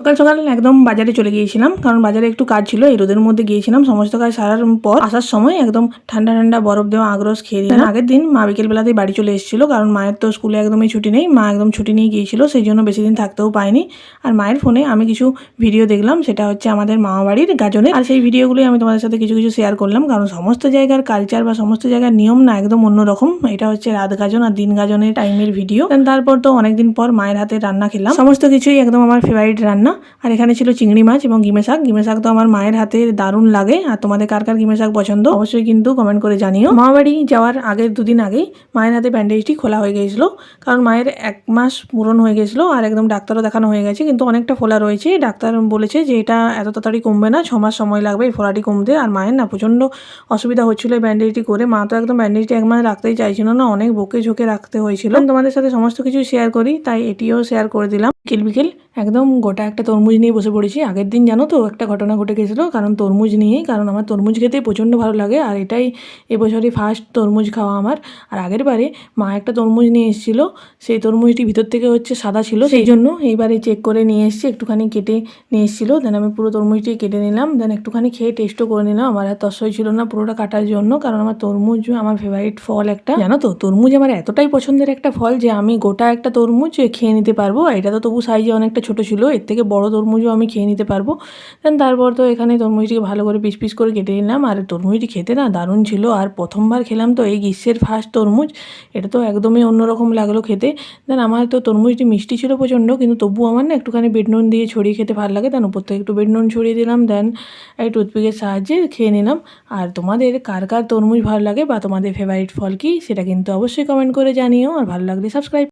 সকাল সকাল একদম বাজারে চলে গিয়েছিলাম কারণ বাজারে একটু কাজ ছিল এই রোদের মধ্যে গিয়েছিলাম। সমস্ত কাজ সারার পর আসার সময় একদম ঠান্ডা ঠান্ডা বরফ দেওয়া আগ্রস খেয়ে দিলাম আগের দিন মা বিকেল বেলাতেই বাড়ি চলে এসেছিল কারণ মায়ের তো স্কুলে একদমই ছুটি নেই মা একদম ছুটি নিয়ে গিয়েছিল সেই জন্য বেশি দিন থাকতেও পায়নি আর মায়ের ফোনে আমি কিছু ভিডিও দেখলাম সেটা হচ্ছে আমাদের মামা বাড়ির গাজনে আর সেই ভিডিওগুলোই আমি তোমাদের সাথে কিছু কিছু শেয়ার করলাম কারণ সমস্ত জায়গার কালচার বা সমস্ত জায়গার নিয়ম না একদম অন্যরকম। এটা হচ্ছে রাত গাজন আর দিন গাজনের টাইমের ভিডিও তারপর তো অনেকদিন পর মায়ের হাতে রান্না খেলাম। সমস্ত কিছুই একদম আমার ফেভারিট রান্না। আর এখানে ছিল চিংড়ি মাছ এবং গিমে শাক। গিমে শাক তো আমার মায়ের হাতে দারুণ লাগে। আর তোমাদের কার কার গিমে শাক পছন্দ অবশ্যই কিন্তু কমেন্ট করে জানিও। মা বাড়ি যাওয়ার আগের দুদিন আগেই মায়ের হাতে ব্যান্ডেজটি খোলা হয়ে গিয়েছিল। কারণ মায়ের এক মাস পূরণ হয়ে গেছিল আর একদম ডাক্তারও দেখানো হয়ে গেছে। কিন্তু অনেকটা ফোলা রয়েছে। ডাক্তার বলেছে যে এটা এত তাড়াতাড়ি কমবে না। ছ মাস সময় লাগবে এই ফোলাটি কমতে। আর মায়ের না প্রচণ্ড অসুবিধা হচ্ছিল এই ব্যান্ডেজটি করে। মা তো একদম ব্যান্ডেজটি এক মাস রাখতেই চাইছিল না। অনেক বকে ঝোঁকে রাখতে হয়েছিল। তোমাদের সাথে সমস্ত কিছু শেয়ার করি, তাই এটিও শেয়ার করে দিলাম। বিকেল বিকেল একদম গোটা একটা তরমুজ নিয়ে বসে পড়েছি। আগের দিন জানো তো একটা ঘটনা ঘটে গেছিল কারণ তরমুজ নিয়েই কারণ আমার তরমুজ খেতে প্রচণ্ড ভালো লাগে আর এটাই এবছরই ফার্স্ট তরমুজ খাওয়া আমার। আর আগের বারে মা একটা তরমুজ নিয়ে এসেছিল সেই তরমুজটি ভিতর থেকে হচ্ছে সাদা ছিল সেই জন্য এইবারে চেক করে নিয়ে এসেছি একটুখানি কেটে নিয়ে এসেছিল। দেন আমি পুরো তরমুজটি কেটে নিলাম দেন একটুখানি খেয়ে টেস্টও করে নিলাম। আমার আর তসই ছিল না পুরোটা কাটার জন্য কারণ আমার তরমুজ আমার ফেভারিট ফল একটা। জানো তো তরমুজ আমার এতটাই পছন্দের একটা ফল যে আমি গোটা একটা তরমুজ খেয়ে নিতে পারব আর এটা তো তবু সাইজে অনেকটা ছোট ছিল এর থেকে বড় তরমুজও আমি খেয়ে নিতে পারব। দেন তারপর তো এখানে তরমুজটিকে ভালো করে পিস পিস করে কেটে নিলাম। আর তরমুজটি খেতে না দারুণ ছিল। আর প্রথমবার খেলাম তো এই গ্রীষ্মের ফার্স্ট তরমুজ। এটা তো একদমই অন্যরকম লাগল খেতে। দেন আমার তো তরমুজটি মিষ্টি ছিল প্রচণ্ড। কিন্তু তবু আমার না একটুখানি বেড নুন দিয়ে ছড়িয়ে খেতে ভালো লাগে। দেন উপর থেকে একটু বেড নুন ছড়িয়ে দিলাম। দেন এই টুথপিকের সাহায্যে খেয়ে নিলাম। আর তোমাদের কার কার তরমুজ ভালো লাগে বা তোমাদের ফেভারিট ফল কি, সেটা কিন্তু অবশ্যই কমেন্ট করে জানিও। আর ভালো লাগলে সাবস্ক্রাইব